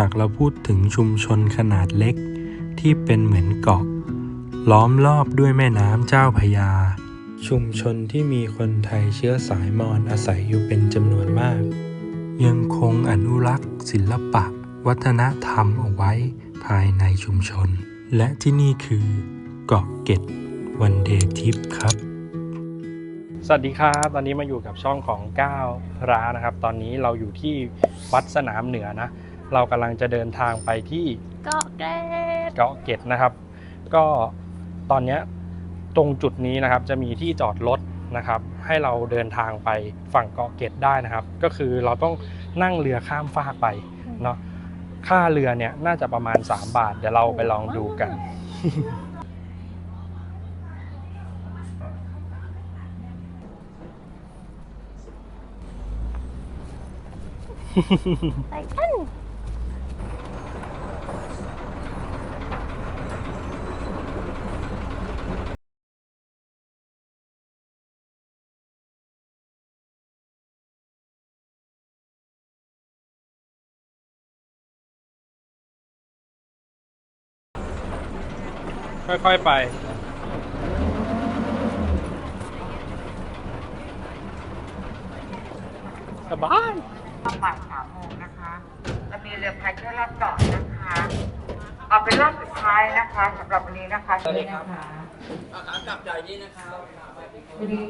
หากเราพูดถึงชุมชนขนาดเล็ก ที่เป็นเหมือนเกาะ ล้อมรอบด้วยแม่น้ำเจ้าพยา ชุมชนที่มีคนไทยเชื้อสายมอญอาศัยอยู่เป็นจำนวนมาก ยังคงอนุรักษ์ ศิลปะ วัฒนธรรมเอาไว้ภายในชุมชน และที่นี่คือเกาะเกร็ดวันเดย์ทิปครับ สวัสดีครับ ตอนนี้มาอยู่กับช่องของก้าวร้านะครับ ตอนนี้เราอยู่ที่วัดสนามเหนือนะ เรากำลังจะเดินทางไปที่เกาะเกร็ดเกาะเกร็ดนะครับ ก็ตอนเนี้ยตรงจุดนี้นะครับจะมีที่จอดรถนะครับ ให้เราเดินทางไปฝั่งเกาะเกร็ดได้นะครับ ก็คือเราต้องนั่งเรือข้ามฟากไปเนาะค่าเรือเนี่ยน่าจะประมาณ 3 บาท เดี๋ยวเราไปลองดูกัน ไปกัน ค่อยๆไป สบายบ่ายสามโมงนะคะจะมีเรือพายเที่ยวรอบเกาะนะคะ เอาเป็นรอบสุดท้ายนะคะสำหรับวันนี้นะคะนี่นะคะขากลับจ่ายนี่นะคะวันนี้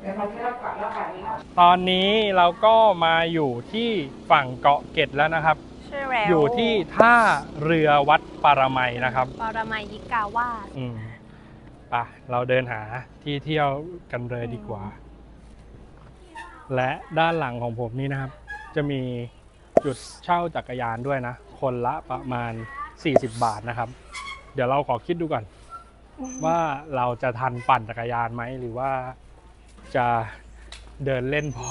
เรือพายเที่ยวรอบเกาะรอบแบบนี้ตอนนี้เราก็มาอยู่ที่ฝั่งเกาะเกร็ดแล้วนะครับ ใช่แล้วอยู่ที่ท่าเรือวัดปารมัยนะครับปรมัยยิกาวาสอืมไปะเราเดินหาที่เที่ยวกันเลยดีกว่า และด้านหลังของผมนี่นะครับ จะมีจุดเช่าจักรยานด้วยนะ คนละประมาณ 40 บาทนะครับ เดี๋ยวเราขอคิดดูก่อน ว่าเราจะทันปั่นจักรยานไหม หรือว่าจะเดินเล่นพอ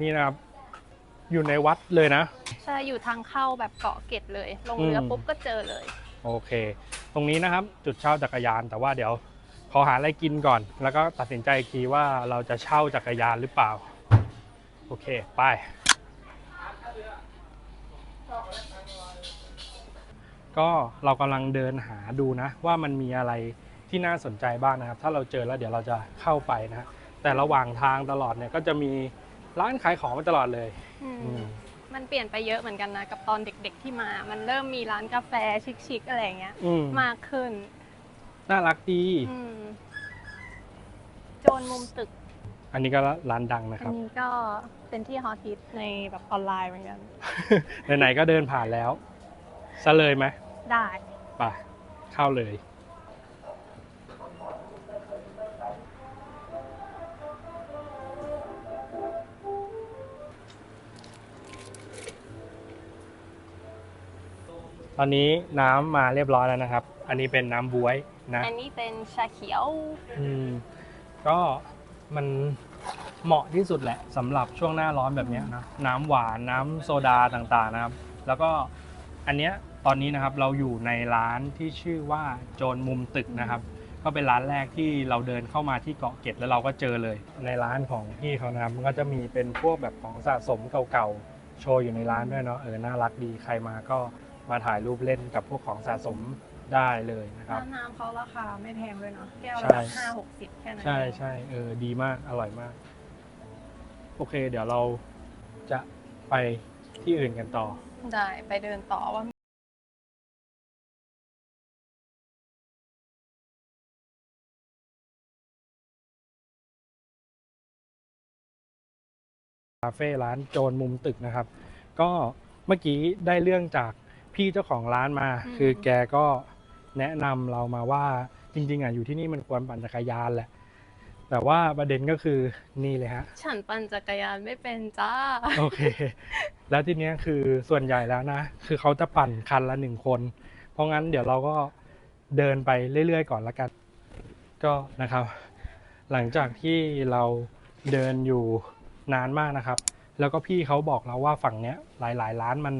นี่นะครับ อยู่ในวัดเลยนะ ใช่อยู่ทางเข้าแบบเกาะเกร็ดเลย ลงเรืออมปุ๊บก็เจอเลย โอเค ตรงนี้นะครับจุดเช่าจักรยาน แต่ว่าเดี๋ยวขอหาอะไรกินก่อน แล้วก็ตัดสินใจอีกทีว่าเราจะเช่าจักรยานหรือเปล่า โอเค ไปก็เรากำลังเดินหาดูนะ ว่ามันมีอะไรที่น่าสนใจบ้างนะครับ ถ้าเราเจอแล้วเดี๋ยวเราจะเข้าไปนะฮะแต่ระหว่างทางตลอดเนี่ยก็จะมี ร้านขายของมาตลอดเลยอืมอืม มันเปลี่ยนไปเยอะเหมือนกันนะ กับตอนเด็กๆที่มา มันเริ่มมีร้านกาแฟชิคๆอะไรอย่างเงี้ย อืมมากขึ้น น่ารักดี อืมโจนมุมตึก อันนี้ก็ร้านดังนะคอัรับนนี้ก็เป็นที่ฮอตฮิตในแบบออนไลน์เหมือนกัน ไหนๆก็เดินผ่านแล้วซะเลยไหมได้ ไปเข้าเลย อนนี้น้ำมาเรียบร้อยแล้วนะครับ อันนี้เป็นน้ำบวยนะ อันนี้เป็นชาเขียว อืม ก็มันเหมาะที่สุดแหละสำหรับช่วงหน้าร้อนแบบเนี้ยนะน้ำหวานน้ำโซดาต่างๆนะครับ แล้วก็อันเนี้ยตอนนี้นะครับเราอยู่ในร้านที่ชื่อว่าโจรมุมตึกนะครับ ก็เป็นร้านแรกที่เราเดินเข้ามาที่เกาะเกร็ดแล้วเราก็เจอเลย ในร้านของพี่เขานะครับมันก็จะมีเป็นพวกแบบของสะสมเก่าๆโชว์อยู่ในร้านด้วยเนาะเออน่ารักดีใครมาก็ มาถ่ายรูปเล่นกับพวกของสะสมได้เลยนะครับ น้ำน้ำเขาราคาไม่แพงด้วยเนาะแก้วใช่ละห้าหกสิบแค่นั้นใช่เองใช่เออดีมากอร่อยมาก โอเค เดี๋ยวเราจะไปที่อื่นกันต่อ ได้ไปเดินต่อว่าคาเฟ่ร้านโจรมุมตึกนะครับ ก็เมื่อกี้ได้เรื่องจาก พี่เจ้าของร้านมา คือแกก็แนะนำเรามาว่าจริง ๆอะอยู่ที่นี่มันควรปั่นจักรยานแหละ แต่ว่าประเด็นก็คือนี่เลยฮะ ฉันปั่นจักรยานไม่เป็นจ้า โอเค แล้วทีเนี้ยคือส่วนใหญ่แล้วนะ คือเขาจะปั่นคันละหนึ่งคน เพราะงั้นเดี๋ยวเราก็เดินไปเรื่อยๆก่อนละกัน ก็นะครับ หลังจากที่เราเดินอยู่นานมากนะครับ แล้วก็พี่เขาบอกเราว่าฝั่งเนี้ยหลายๆร้านมัน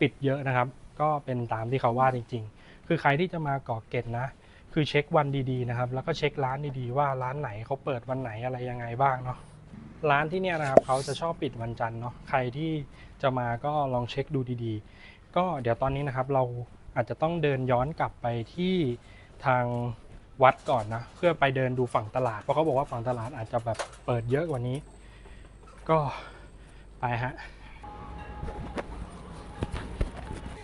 ปิดเยอะนะครับ ก็เป็นตามที่เขาว่าจริง ๆ คือใครที่จะมาเกาะเกร็ดนะ คือเช็ควันดีๆนะครับ แล้วก็เช็คร้านดีๆว่าร้านไหนเขาเปิดวันไหนอะไรยังไงบ้างเนาะร้านที่เนี่ยนะครับเขาจะชอบปิดวันจันทร์เนาะใครที่จะมาก็ลองเช็คดูดีๆ ก็เดี๋ยวตอนนี้นะครับเราอาจจะต้องเดินย้อนกลับไปที่ทางวัดก่อนนะเพื่อไปเดินดูฝั่งตลาดเพราะเขาบอกว่าฝั่งตลาดอาจจะแบบเปิดเยอะกว่านี้ ก็ไปฮะ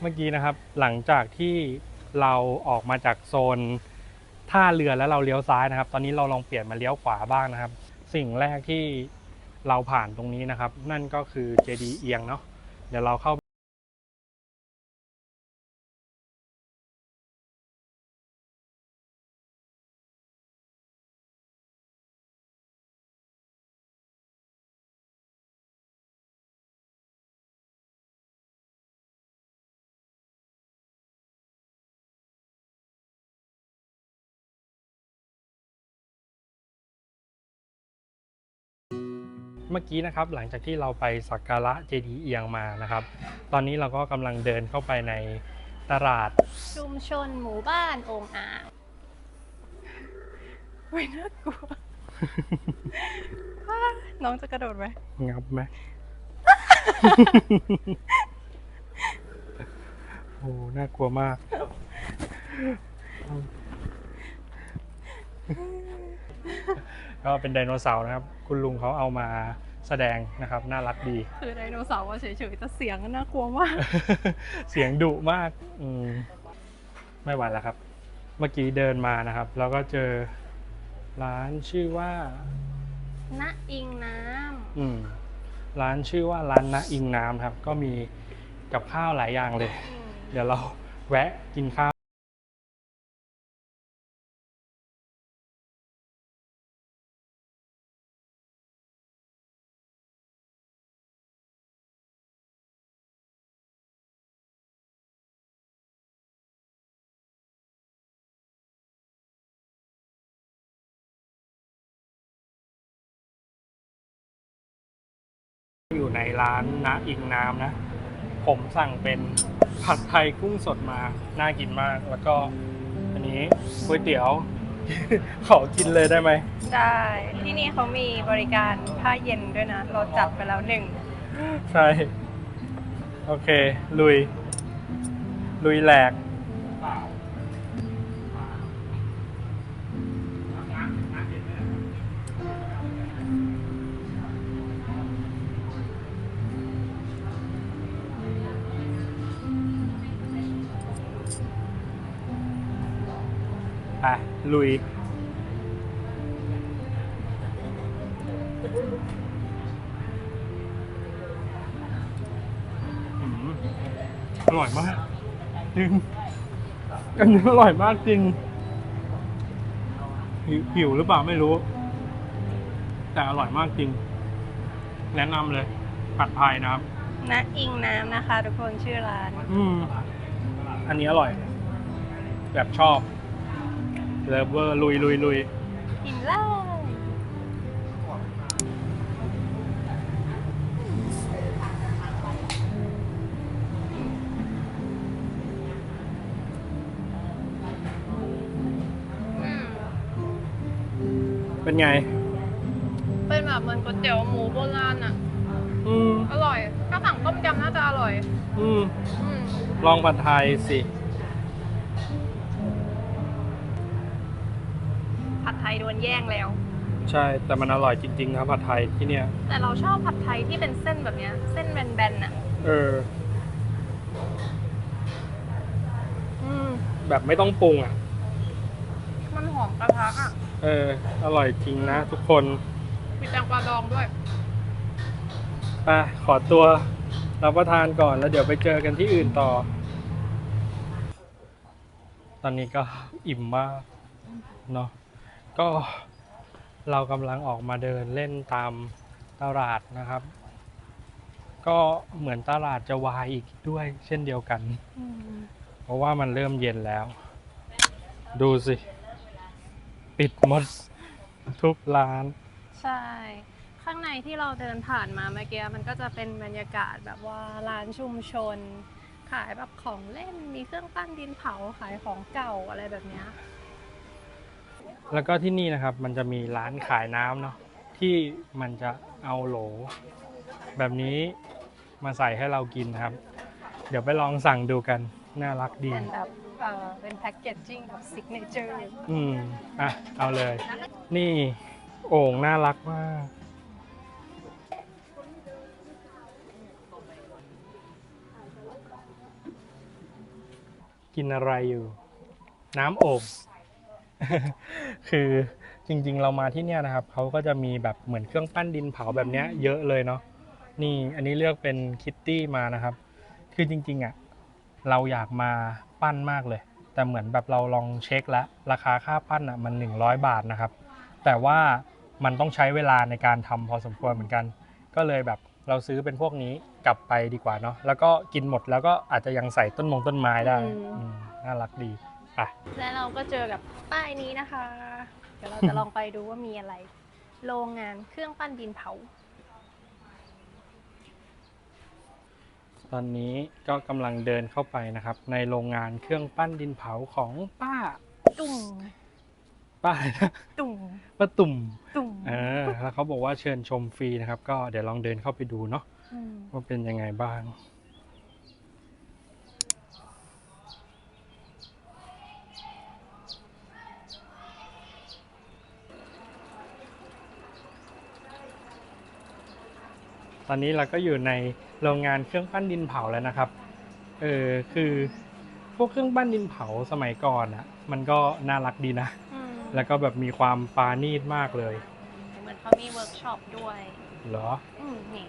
เมื่อกี้นะครับ หลังจากที่เราออกมาจากโซนท่าเรือแล้วเราเลี้ยวซ้ายนะครับ ตอนนี้เราลองเปลี่ยนมาเลี้ยวขวาบ้างนะครับ สิ่งแรกที่เราผ่านตรงนี้นะครับ นั่นก็คือเจดีเอียงเนาะเดี๋ยวเราเข้า เมื่อกี้นะครับหลังจากที่เราไปสักการะเจดีย์เอียงมานะครับ ตอนนี้เราก็กำลังเดินเข้าไปในตลาด ชุมชนหมู่บ้านองค์อ่างไม่น่ากลัวว้าน้องจะกระโดดไหมงับไหม โอ้น่ากลัวมาก ก็เป็นไดโนเสาร์นะครับ คุณลุงเขาเอามาแสดงนะครับน่ารักดี คือไดโนเสาร์ว่าเฉยๆแต่เสียงก็น่ากลัวมาก เสียงดุมากอืมไม่ไหวแล้วครับ เมื่อกี้เดินมานะครับ แล้วก็เจอร้านชื่อว่าณอิงน้อืมร้านชื่อว่าร้านนะอิงน้ำครับ ก็มีกับข้าวหลายอย่างเลยำอืม เดี๋ยวเราแวะกินข้าว อยู่ในร้านนะอิงน้ำนะ ผมสั่งเป็นผัดไทยกุ้งสดมา น่ากินมาก แล้วก็อันนี้ก๋วยเตี๋ยว ขอกินเลยได้ไหม ได้ ที่นี่เขามีบริการผ้าเย็นด้วยนะ เราจัดไปแล้วหนึ่ง ใช่ โอเค ลุย ลุยแหลก ลุยอืมอร่อยมาก จริง อันนี้อร่อยมากจริง หิวหิวหรือเปล่าไม่รู้ แต่อร่อยมากจริง แนะนำเลย ผัดไทยนะครับ ณอิงน้ำนะคะ ทุกคนชื่อร้าน อืม อันนี้อร่อย แบบชอบ เลฟเวอร์ลุยลุยลุยกินเหล้าอืมเป็นไง เป็นแบบเหมือนก๋วยเตี๋ยวหมูโบราณอะ อืม อร่อย ถ้าสั่งต้มยำน่าจะอร่อย อืม อืม ลองผัดไทยสิ ยโดนแย่งแล้ว ใช่ แต่มันอร่อยจริงๆนะผัดไทยที่เนี่ย แต่เราชอบผัดไทยที่เป็นเส้นแบบเนี้ย เส้นแบนๆอะ เออ อืม แบบไม่ต้องปรุงอะ มันหอมกระทะอะเออ อร่อยจริงนะทุกคนมีแตงกวาดองด้วย ไปขอตัวรับประทานก่อนแล้วเดี๋ยวไปเจอกันที่อื่นต่อ ตอนนี้ก็อิ่มมากเนาะ ก็เรากำลังออกมาเดินเล่นตามตลาดนะครับ ก็เหมือนตลาดจะวายอีกด้วยเช่นเดียวกัน เพราะว่ามันเริ่มเย็นแล้ว ดูสิ ปิดหมดทุกร้าน ใช่ ข้างในที่เราเดินผ่านมาเมื่อกี้มันก็จะเป็นบรรยากาศแบบว่าร้านชุมชน ขายแบบของเล่นมีเครื่องปั้นดินเผาขายของเก่าอะไรแบบเนี้ย แล้วก็ที่นี่นะครับมันจะมีร้านขายน้ำเนาะทที่มันจะเอาโหล แบบนี้มาใส่ให้เรากินนะครับ เดี๋ยวไปลองสั่งดูกัน น่ารักดี เป็นแบบเอ่อเป็นแพ็กเกจจิ้งแบบซิกเนเจอร์อืม อะ เอาเลย นี่โอ่งน่ารักมาก กินอะไรอยู่ น้ำโอ่ง คือจริงๆ เรามาที่เนี่ยนะครับเขาก็จะมีแบบเหมือนเครื่องปั้นดินเผาแบบเนี้ยเยอะเลยเนาะนี่อันนี้เลือกเป็นคิตตี้มานะครับ คือจริงๆอะเราอยากมาปั้นมากเลย แต่เหมือนแบบเราลองเช็คแล้วราคาค่าปั้นอะมัน 100 บาทนะครับ แต่ว่ามันต้องใช้เวลาในการทำพอสมควรเหมือนกัน ก็เลยแบบเราซื้อเป็นพวกนี้กลับไปดีกว่าเนาะแล้วก็กินหมดแล้วก็อาจจะยังใส่ต้นมงต้นไม้ได้อืมน่ารักดี ไปและเราก็เจอกับป้ายนี้นะคะ เดี๋ยวเราจะลองไปดูว่ามีอะไร โรงงานเครื่องปั้นดินเผา ตอนนี้ก็กำลังเดินเข้าไปนะครับ ในโรงงานเครื่องปั้นดินเผาของป้า ตุ่มป้าอะไรนะตุ่มป้าตุ่มตุ่มเออแล้วเขาบอกว่าเชิญชมฟรีนะครับ ก็เดี๋ยวลองเดินเข้าไปดูเนาะอืมว่าเป็นยังไงบ้าง ตอนนี้เราก็อยู่ในโรงงานเครื่องปั้นดินเผาแล้วนะครับ เออคือพวกเครื่องปั้นดินเผาสมัยก่อนอะมันก็น่ารักดีนะ อืมแล้วก็แบบมีความปราณีตมากเลย เหมือนเขามีเวิร์กช็อปด้วย เหรอ อืมนี่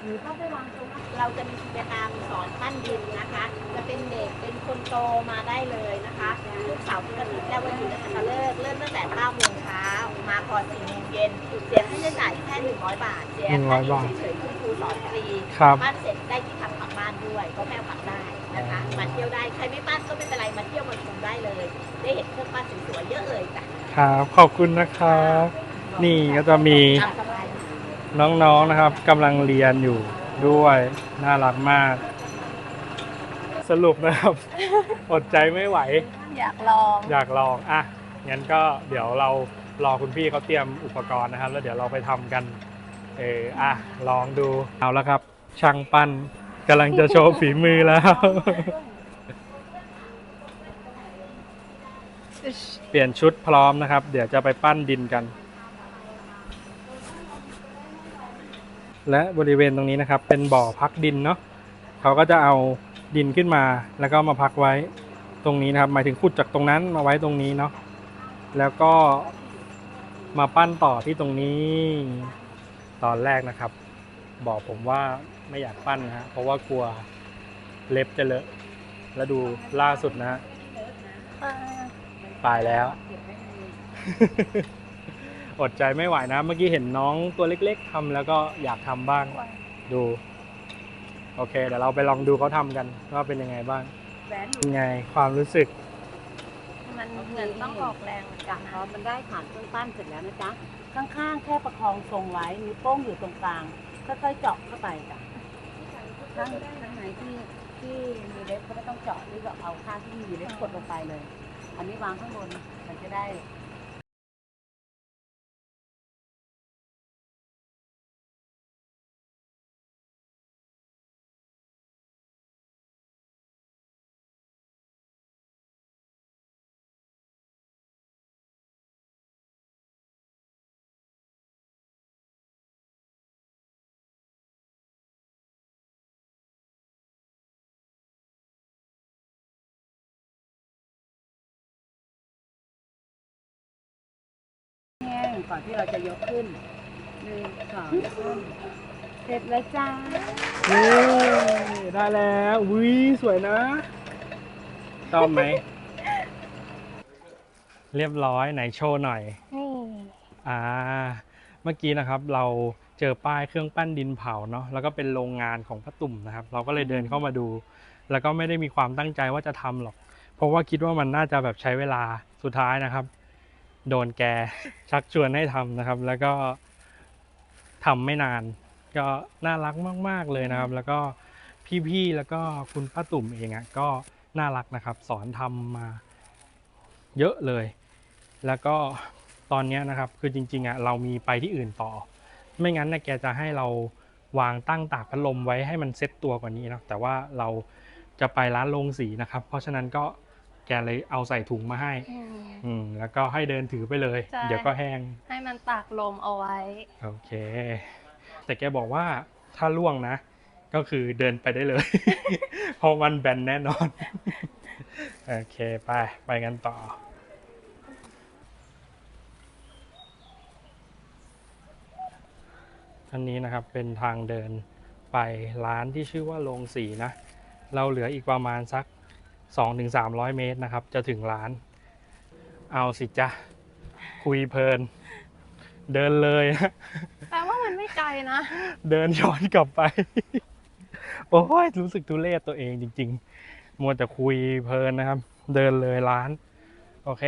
หรือเข้าไปวางตรงนั้นเราจะมีกิจกรรมสอนปั้นดินนะคะ จะเป็นเด็กเป็นคนโตมาได้เลยนะคะทุกเสาร์อาทิตย์และวันหยุดนะคะเลิกเริ่มตั้งแต่9โมงเช้ามาก่อน4โมงเย็นเสียค่า ใช้จ่ายแค่100บาทเสียค่า100บาท เฉยๆคุณครูสอนฟรีครับปั้นเสร็จได้ที่ทำกลับบ้านด้วย ก็แม่เอากลับได้นะคะมาเที่ยวได้ใครไม่ปั้นก็ไม่เป็นไรมาเที่ยวมาชมได้เลย ได้เห็นเครื่องปั้นสวยๆเยอะเลยจ้ะครับขอบคุณนะครับ นี่ก็จะมีตามสบายน้องๆนะครับกำลังเรียนอยู่ด้วยน่ารักมาก สรุปนะครับ อดใจไม่ไหว อยากลอง อยากลองอะงั้นก็เดี๋ยวเรา รอคุณพี่เขาเตรียมอุปกรณ์นะครับ แล้วเดี๋ยวเราไปทำกัน เอออะลองดูเอาแล้วครับ ช่างปั้นกำลังจะโชว์ฝีมือแล้ว เปลี่ยนชุดพร้อมนะครับ เดี๋ยวจะไปปั้นดินกัน และบริเวณตรงนี้นะครับ เป็นบ่อพักดินเนาะเขาก็จะเอาดินขึ้นมา แล้วก็มาพักไว้ตรงนี้นะครับ หมายถึงขุดจากตรงนั้นมาไว้ตรงนี้เนาะแล้วก็ มาปั้นต่อที่ตรงนี้ ตอนแรกนะครับ บอกผมว่าไม่อยากปั้นนะฮะเพราะว่ากลัวเล็บจะเลอะแล้วดูล่าสุดนะฮะอ่าตายแล้ว อดใจไม่ไหวนะ เมื่อกี้เห็นน้องตัวเล็ก ๆทำแล้วก็อยากทำบ้าง ดู โอเค เดี๋ยวเราไปลองดูเขาทำกันว่าเป็นยังไงบ้างแหวนหนูเป็นไงความรู้สึก มันเหมือนต้องออกแรงเหมือนกันพอนะมันได้ฐานเครื่องปั้นเสร็จแล้วนะจ๊ะ ข้างๆ แค่ประคองทรงไว้ นิ้วโป้งอยู่ตรงกลาง ค่อยๆ เจาะเข้าไปจ้ะข้างข้างไหนที่ที่มีเล็บก็ไม่ต้องเจาะหรือแบบเอาข้างที่มีเล็บกดลงไปเลย อันนี้วางข้างบน มันจะได้ ก่อนที่เราจะยกขึ้นหนึ่งสองขึ้นเสร็จแล้วจ้านี่ได้แล้ววิสวยนะชอบไหม เรียบร้อยไหนโชว์หน่อย นี่อ่า เมื่อกี้นะครับเราเจอป้ายเครื่องปั้นดินเผาเนาะแล้วก็เป็นโรงงานของพระตุ่มนะครับ เราก็เลยเดินเข้ามาดู แล้วก็ไม่ได้มีความตั้งใจว่าจะทำหรอก เพราะว่าคิดว่ามันน่าจะแบบใช้เวลาสุดท้ายนะครับ โดนแกชักชวนให้ทำนะครับ แล้วก็ทำไม่นาน ก็น่ารักมาก ๆเลยนะครับ แล้วก็พี่ๆแล้วก็คุณป้าตุ่มเองอะ่ะก็น่ารักนะครับ สอนทำมาเยอะเลย แล้วก็ตอนเนี้ยนะครับคือจริงๆอะเรามีไปที่อื่นต่อ ไม่งั้นนะแกจะให้เราวางตั้งตากพัดลมไว้ให้มันเซ็ตตัวกว่านี้นะแต่ว่าเราจะไปร้านโรงสีนะครับ เพราะฉะนั้นก็ แกเลยเอาใส่ถุงมาให้ อืม อืมแล้วก็ให้เดินถือไปเลย ใช่ เดี๋ยวก็แห้ง ให้มันตากลมเอาไว้ โอเค แต่แกบอกว่าถ้าล่วงนะ ก็คือเดินไปได้เลย เพราะมันแบนแน่นอน โอเค ไป ไปกันต่อ อันนี้นะครับเป็นทางเดินไปร้านที่ชื่อว่าโรงสีนะ เราเหลืออีกประมาณสัก 2-300 เมตรนะครับ จะถึงร้าน เอาสิจ้ะคุยเพลิน เดินเลยนะแปลว่ามันไม่ไกลนะ เดินย้อนกลับไป โอ้ยรู้สึกทุเรศตัวเองจริง ๆ มัวแต่คุยเพลินนะครับ เดินเลยร้าน โอเค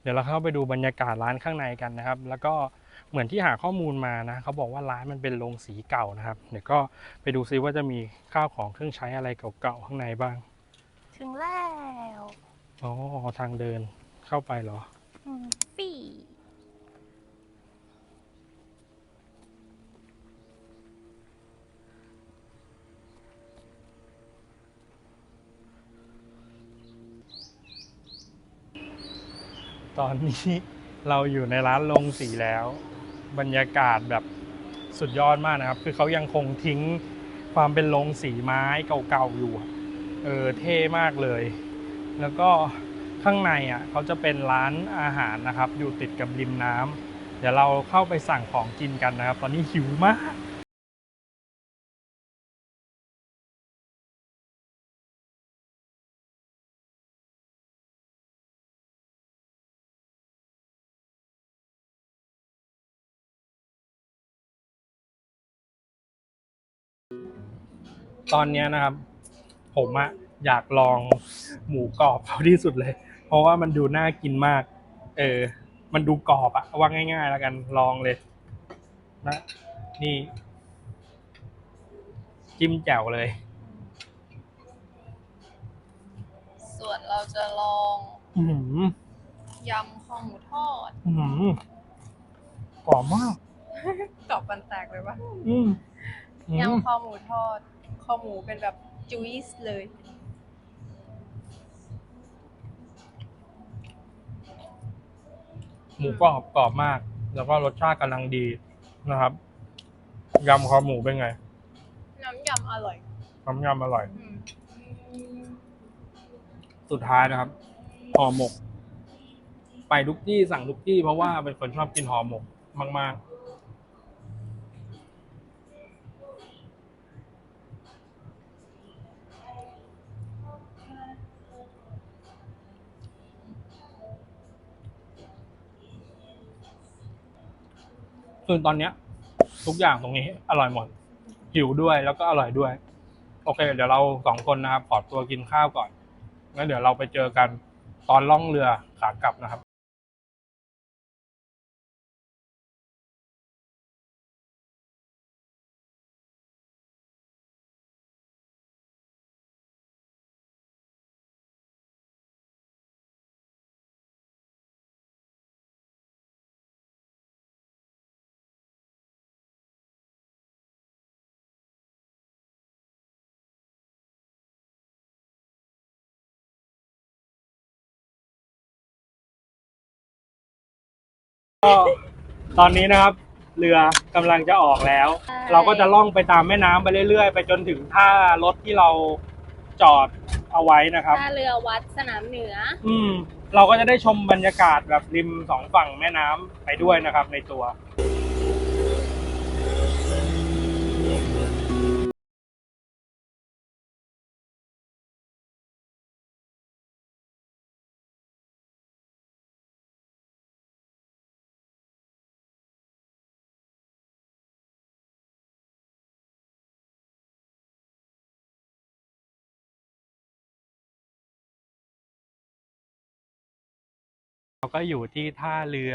เดี๋ยวเราเข้าไปดูบรรยากาศร้านข้างในกันนะครับ แล้วก็เหมือนที่หาข้อมูลมานะเขาบอกว่าร้านมันเป็นโรงสีเก่านะครับ เดี๋ยวก็ไปดูซิว่าจะมีข้าวของเครื่องใช้อะไรเก่าๆข้างในบ้าง ถึงแล้วอ๋อทางเดินเข้าไปเหรออืมปีตอนนี้เราอยู่ในร้านลงสีแล้ว บรรยากาศแบบสุดยอดมากนะครับ คือเขายังคงทิ้งความเป็นโรงสีไม้เก่าๆอยู่อะ เออเท่มากเลย แล้วก็ข้างในอะเขาจะเป็นร้านอาหารนะครับ อยู่ติดกับริมน้ำเดี๋ยวเราเข้าไปสั่งของกินกันนะครับ ตอนนี้หิวมากตอนเนี้ยนะครับ ผมอะอยากลองหมูกรอบเขาที่สุดเลย เพราะว่ามันดูน่ากินมาก เออ มันดูกรอบอะว่าง่าย ๆ แล้วกันลองเลยนะนี่ จิ้มแจ่วเลย ส่วนเราจะลองอือหือยำข้าวหมูทอดอือหือกรอบมากกรอบปันแตกเลยปะอืมอืมยำข้าวหมูทอดข้าวหมูเป็นแบบ จุยส์เลย หมูกรอบกรอบมาก แล้วก็รสชาติกำลังดีนะครับยำคอหมูเป็นไง น้ำยำอร่อยน้ำยำอร่อย อืมสุดท้ายนะครับห่อหมก ไปทุกที่สั่งทุกที่เพราะว่าเป็นคนชอบกินห่อหมกมากๆ ส่วนตอนเนี้ย ทุกอย่างตรงนี้อร่อยหมดหิวด้วยแล้วก็อร่อยด้วย โอเค เดี๋ยวเราสองคนนะครับขอตัวกินข้าวก่อนงั้นเดี๋ยวเราไปเจอกันตอนล่องเรือขากลับนะครับ ก็ตอนนี้นะครับ เรือกำลังจะออกแล้ว ใช่ เราก็จะล่องไปตามแม่น้ำไปเรื่อยๆ ไปจนถึงท่ารถที่เราจอดเอาไว้นะครับ ท่าเรือวัดสนามเหนือ อืม เราก็จะได้ชมบรรยากาศแบบริมสองฝั่งแม่น้ำไปด้วยนะครับ ในตัว เราก็อยู่ที่ท่าเรือ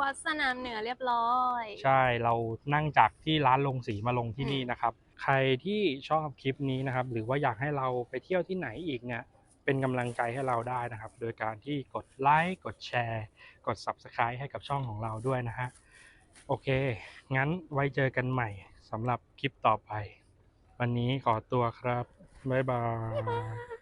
วัดสนามเหนือเรียบร้อย ใช่เรานั่งจากที่ร้านลงสีมาลงที่นี่นะครับ ใครที่ชอบคลิปนี้นะครับ หรือว่าอยากให้เราไปเที่ยวที่ไหนอีกเนี่ยเป็นกำลังใจให้เราได้นะครับ โดยการที่กดไลค์กดแชร์ กด Subscribe ให้กับช่องของเราด้วยนะฮะโอเค งั้นไว้เจอกันใหม่สำหรับคลิปต่อไป วันนี้ขอตัวครับ บ๊ายบาย